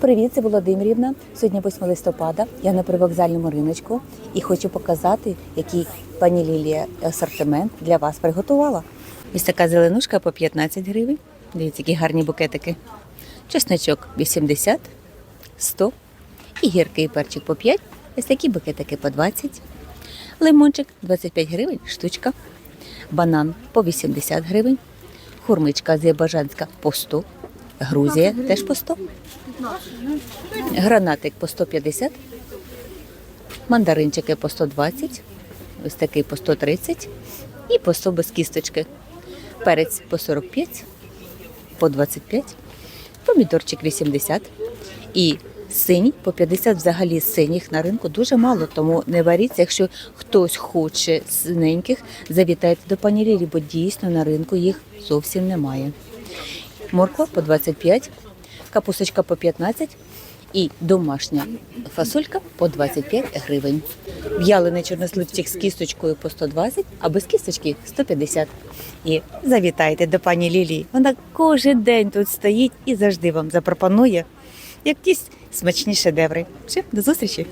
Привіт, це Володимирівна. Сьогодні 8 листопада. Я на привокзальному риночку і хочу показати, який пані Лілія асортимент для вас приготувала. Ось така зеленушка по 15 гривень. Дивіться, які гарні букетики. Чесночок 80, 100 і гіркий перчик по 5. Ось такі букетики по 20. Лимончик 25 гривень штучка. Банан по 80 гривень. Хурмичка азербайджанська по 100. Грузія теж по 100. Гранатик по 150, мандаринчики по 120, ось такий по 130 і по 100 без кісточки. Перець по 45, по 25, помідорчик 80 і синій по 50 взагалі синіх на ринку дуже мало, тому не варіться, якщо хтось хоче синеньких, завітайте до пані Лілі, бо дійсно на ринку їх зовсім немає. Морква по 25, капусточка по 15 і домашня фасолька по 25 гривень. В'ялений чорносливчик з кісточкою по 120, а без кісточки 150. І завітайте до пані Лілії. Вона кожен день тут стоїть і завжди вам запропонує якісь смачні шедеври. Все, до зустрічі!